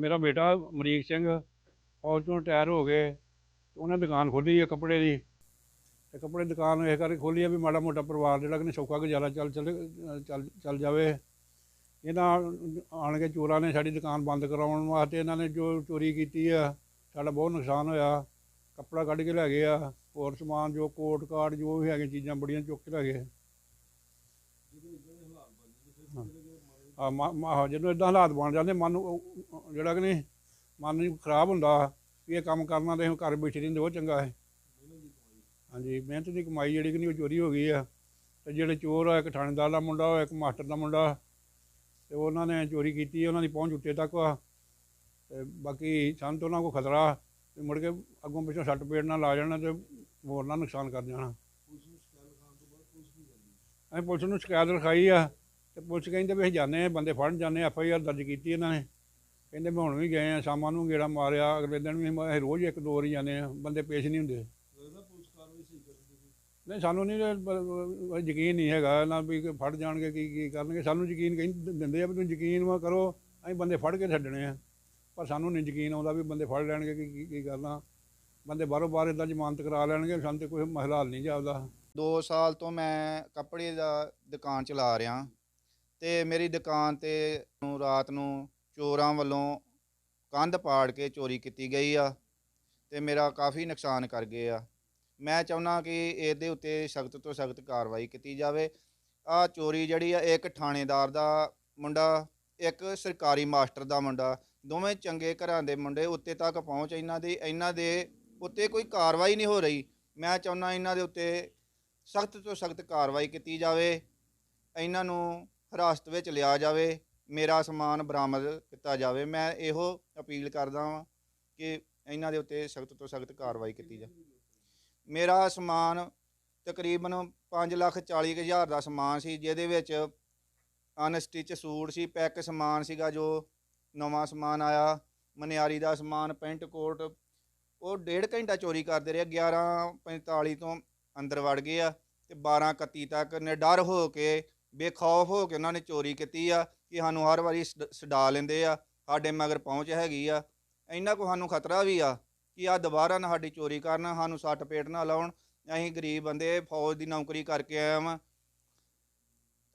ਮੇਰਾ ਬੇਟਾ ਅਮਰੀਕ ਸਿੰਘ ਫੌਜ ਤੋਂ ਰਿਟਾਇਰ ਹੋ ਗਏ ਤੇ ਉਹਨੇ ਦੁਕਾਨ ਖੋਲ੍ਹੀ ਹੈ ਕੱਪੜੇ ਦੀ ਤੇ ਕੱਪੜੇ ਦੀ ਦੁਕਾਨ ਇਹ ਕਰਕੇ ਖੋਲ੍ਹੀ ਹੈ ਵੀ ਮਾੜਾ ਮੋਟਾ ਪਰਿਵਾਰ ਜਿਹੜਾ ਕਿ ਸੌਖਾ ਗੁਜ਼ਾਰਾ ਚੱਲ ਚੱਲ ਚੱਲ ਚੱਲ ਜਾਵੇ। ਇਹਨਾਂ ਆਣ ਕੇ ਚੋਰਾਂ ਨੇ ਸਾਡੀ ਦੁਕਾਨ ਬੰਦ ਕਰਾਉਣ ਵਾਸਤੇ ਇਹਨਾਂ ਨੇ ਜੋ ਚੋਰੀ ਕੀਤੀ ਆ, ਸਾਡਾ ਬਹੁਤ ਨੁਕਸਾਨ ਹੋਇਆ। ਕੱਪੜਾ ਕੱਢ ਕੇ ਲੈ ਗਏ ਆ, ਹੋਰ ਸਮਾਨ ਜੋ ਕੋਟ ਕਾਰਡ ਜੋ ਵੀ ਹੈਗੇ ਚੀਜ਼ਾਂ ਬੜੀਆਂ ਚੁੱਕ ਕੇ ਲੈ ਗਏ ਆ ਮਾ- ਮਾ- ਜਦੋਂ ਇਦਾਂ ਹਾਲਾਤ ਬਣ ਜਾਂਦੇ ਮਨ ਨੂੰ ਜਿਹੜਾ ਕਿ ਨਹੀਂ ਮਨ ਨੂੰ ਖਰਾਬ ਹੁੰਦਾ ਵੀ ਇਹ ਕੰਮ ਕਰਨਾ ਤੇ ਘਰ ਬੈਠੇ ਰਹਿੰਦੇ ਉਹ ਚੰਗਾ ਹੈ। ਹਾਂਜੀ ਮਿਹਨਤ ਦੀ ਕਮਾਈ ਜਿਹੜੀ ਕਿ ਨਹੀਂ ਉਹ ਚੋਰੀ ਹੋ ਗਈ ਆ। ਤੇ ਜਿਹੜੇ ਚੋਰ ਆ ਇੱਕ ਥਾਣੇਦਾਰ ਦਾ ਮੁੰਡਾ ਹੋਇਆ ਇੱਕ ਮਾਸਟਰ ਦਾ ਮੁੰਡਾ ਤੇ ਉਹਨਾਂ ਨੇ ਚੋਰੀ ਕੀਤੀ ਉਹਨਾਂ ਦੀ ਪਹੁੰਚ ਉੱਤੇ ਤੱਕ ਆ। ਤੇ ਬਾਕੀ ਸਾਨੂੰ ਤਾਂ ਉਹਨਾਂ ਕੋ ਖਤਰਾ ਵੀ ਮੁੜ ਕੇ ਅੱਗੋਂ ਪਿੱਛੋਂ ਸੱਟ ਪੇੜ ਨਾਲ ਲਾ ਜਾਣਾ ਤੇ ਹੋਰ ਨਾਲ ਨੁਕਸਾਨ ਕਰ ਜਾਣਾ। ਅਸੀਂ ਪੁਲਿਸ ਨੂੰ ਸ਼ਿਕਾਇਤ ਲਿਖਾਈ ਆ ਤੇ ਪੁਲਿਸ ਕਹਿੰਦੇ ਵੀ ਅਸੀਂ ਜਾਂਦੇ ਆ ਬੰਦੇ ਫੜਨ ਜਾਂਦੇ ਐਫ ਆਈ ਆਰ ਦਰਜ ਕੀਤੀ ਇਹਨਾਂ ਨੇ। ਕਹਿੰਦੇ ਮੈਂ ਹੁਣ ਵੀ ਗਏ ਆ ਸ਼ਾਮਾਂ ਨੂੰ ਗੇੜਾ ਮਾਰਿਆ ਅਗਲੇ ਦਿਨ ਵੀ ਅਸੀਂ ਰੋਜ਼ ਇੱਕ ਦੋ ਵਾਰੀ ਜਾਂਦੇ ਆ ਬੰਦੇ ਪੇਸ਼ ਨਹੀਂ ਹੁੰਦੇ। ਨਹੀਂ ਸਾਨੂੰ ਨਹੀਂ ਯਕੀਨ ਨਹੀਂ ਹੈਗਾ ਨਾ ਵੀ ਫੜ ਜਾਣਗੇ ਕੀ ਕੀ ਕਰਨਗੇ। ਸਾਨੂੰ ਯਕੀਨ ਕਹਿੰਦੇ ਦਿੰਦੇ ਆ ਵੀ ਤੁਸੀਂ ਯਕੀਨ ਵਾ ਕਰੋ ਅਸੀਂ ਬੰਦੇ ਫੜ ਕੇ ਛੱਡਣੇ ਆ। ਪਰ ਸਾਨੂੰ ਨਹੀਂ ਯਕੀਨ ਆਉਂਦਾ ਵੀ ਬੰਦੇ ਫੜ ਲੈਣਗੇ ਕੀ ਕੀ- ਕੀ ਕਰਨਾ। ਬੰਦੇ ਬਾਹਰੋਂ ਬਾਹਰ ਇਦਾਂ ਜ਼ਮਾਨਤ ਕਰਾ ਲੈਣਗੇ ਸਾਨੂੰ ਤੇ ਕੋਈ ਮਸਲਾ ਹੱਲ ਨਹੀਂ ਜਾਪਦਾ। 2 ਸਾਲ ਤੋਂ ਮੈਂ ਕੱਪੜੇ ਦਾ ਦੁਕਾਨ ਚਲਾ ਰਿਹਾ। ਤੇ ਮੇਰੀ ਦੁਕਾਨ ਤੇ ਨੂੰ ਰਾਤ ਨੂੰ ਚੋਰਾਂ ਵੱਲੋਂ ਕੰਧ ਪਾੜ ਕੇ ਚੋਰੀ ਕੀਤੀ ਗਈ ਆ ਤੇ ਮੇਰਾ ਕਾਫੀ ਨੁਕਸਾਨ ਕਰ ਗਏ ਆ। ਮੈਂ ਚਾਹੁੰਦਾ ਕਿ ਇਹਦੇ ਉੱਤੇ ਸਖਤ ਤੋਂ ਸਖਤ ਕਾਰਵਾਈ ਕੀਤੀ ਜਾਵੇ। ਆ ਚੋਰੀ ਜਿਹੜੀ ਆ ਇੱਕ ਥਾਣੇਦਾਰ ਦਾ ਮੁੰਡਾ, ਇੱਕ ਸਰਕਾਰੀ ਮਾਸਟਰ ਦਾ ਮੁੰਡਾ, ਦੋਵੇਂ ਚੰਗੇ ਘਰਾਂ ਦੇ ਮੁੰਡੇ ਉੱਤੇ ਤੱਕ ਪਹੁੰਚ ਇਹਨਾਂ ਦੀ, ਇਹਨਾਂ ਦੇ ਉੱਤੇ ਕੋਈ ਕਾਰਵਾਈ ਨਹੀਂ ਹੋ ਰਹੀ। ਮੈਂ ਚਾਹੁੰਦਾ ਇਹਨਾਂ ਦੇ ਉੱਤੇ ਸਖਤ ਤੋਂ ਸਖਤ ਕਾਰਵਾਈ ਕੀਤੀ ਜਾਵੇ। ਇਹਨਾਂ ਨੂੰ ਹਿਰਾਸਤ ਵਿੱਚ ਲਿਆ ਜਾਵੇ, ਮੇਰਾ ਸਮਾਨ ਬਰਾਮਦ ਕੀਤਾ ਜਾਵੇ, ਮੈਂ ਇਹੋ ਅਪੀਲ ਕਰਦਾ ਹਾਂ ਕਿ ਇਹਨਾਂ ਦੇ ਉੱਤੇ ਸਖਤ ਤੋਂ ਸਖਤ ਕਾਰਵਾਈ ਕੀਤੀ ਜਾਵੇ। ਮੇਰਾ ਸਮਾਨ ਤਕਰੀਬਨ 5 ਲੱਖ 40 ਕੁ ਹਜ਼ਾਰ ਦਾ ਸਮਾਨ ਸੀ, ਜਿਹਦੇ ਵਿੱਚ ਅਨਸਟਿਚ ਸੂਟ ਸੀ, ਪੈਕ ਸਮਾਨ ਸੀਗਾ ਜੋ ਨਵਾਂ ਸਮਾਨ ਆਇਆ, ਮਨਿਆਰੀ ਦਾ ਸਮਾਨ, ਪੈਂਟ ਕੋਟ, ਉਹ ਡੇਢ ਘੰਟਾ ਚੋਰੀ ਕਰਦੇ ਰਹੇ 11:45 ਤੋਂ ਅੰਦਰ ਵੜ ਗਏ ਆ ਤੇ 12:31 ਤੱਕ, ਨਿਡਰ ਹੋ ਕੇ ਬੇਖੌਫ ਹੋ ਕੇ ਉਹਨਾਂ ਨੇ ਚੋਰੀ ਕੀਤੀ ਆ ਕਿ ਸਾਨੂੰ ਹਰ ਵਾਰੀ ਛਡ- ਛਡਾ ਲੈਂਦੇ ਆ, ਸਾਡੇ ਮਗਰ ਪਹੁੰਚ ਹੈਗੀ ਆ। ਇੰਨਾ ਕੋ ਸਾਨੂੰ ਖਤਰਾ ਵੀ ਆ ਕਿ ਆ ਦੁਬਾਰਾ ਨਾ ਸਾਡੀ ਚੋਰੀ ਕਰਨ, ਸਾਨੂੰ ਸੱਟ ਪੇਟ ਨਾ ਲਾਉਣ। ਅਸੀਂ ਗਰੀਬ ਬੰਦੇ, ਫੌਜ ਦੀ ਨੌਕਰੀ ਕਰਕੇ ਆਇਆ ਵਾਂ।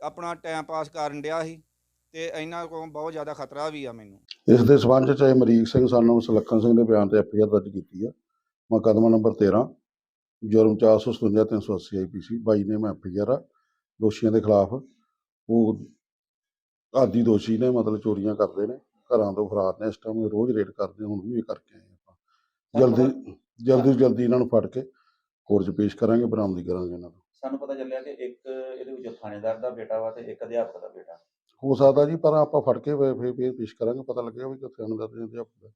ਆਪਣਾ ਟਾਈਮ ਪਾਸ ਕਰਨ ਡਿਆ ਸੀ ਤੇ ਇਹਨਾਂ ਕੋਲ ਬਹੁਤ ਜ਼ਿਆਦਾ ਖਤਰਾ ਵੀ ਆ ਮੈਨੂੰ। ਇਸ ਦੇ ਸਬੰਧ ਚ ਅਮਰੀਕ ਸਿੰਘ ਸਾਨੂੰ ਸੁਲੱਖਣ ਸਿੰਘ ਦੇ ਬਿਆਨ ਤੇ ਐਫਆਈਆਰ ਦਰਜ ਕੀਤੀ ਆ। ਮੁਕੱਦਮਾ ਨੰਬਰ 13 ਜੁਰਮ 457 380 ਆਈਪੀਸੀ 22 ਨੇ ਮੈਂ ਐਫਆਈਆਰ ਆ। ਦੋਸ਼ੀਆਂ ਦੇ ਖਿਲਾਫ। ਉਹ ਆਦੀ ਦੋਸ਼ੀ ਨੇ ਮਤਲਬ ਚੋਰੀਆਂ ਕਰਦੇ ਨੇ। ਘਰਾਂ ਤੋਂ ਫਰਾਰ ਨੇ। ਇਸ ਟਾਈਮ ਰੋਜ਼ ਰੇਡ ਕਰਦੇ ਹੁਣ ਵੀ ਇਹ ਕਰਕੇ ਆਏ ਆਪਾਂ। ਜਲਦੀ ਜਲਦੀ ਜਲਦੀ ਇਹਨਾਂ ਨੂੰ ਫੜ ਕੇ ਕੋਰਟ 'ਚ ਪੇਸ਼ ਕਰਾਂਗੇ ਬਰਾਮਦੀ ਕਰਾਂਗੇ ਇਹਨਾਂ ਨੂੰ ਸਾਨੂੰ ਪਤਾ ਚੱਲਿਆ ਕਿ ਇੱਕ ਇਹਦੇ ਵਿੱਚ ਥਾਣੇਦਾਰ ਦਾ ਬੇਟਾ ਵਾ ਤੇ ਇੱਕ ਅਧਿਆਪਕ ਦਾ ਬੇਟਾ। ਹੋ ਸਕਦਾ ਜੀ ਪਰ ਆਪਾਂ ਫੜ ਕੇ ਫਿਰ ਪੇਸ਼ ਕਰਾਂਗੇ। ਪਤਾ ਲੱਗੇਗਾ ਵੀ ਕਿੱਥੇ ਅਨਦਰ ਦੇ ਅਧਿਆਪਕ ਦਾ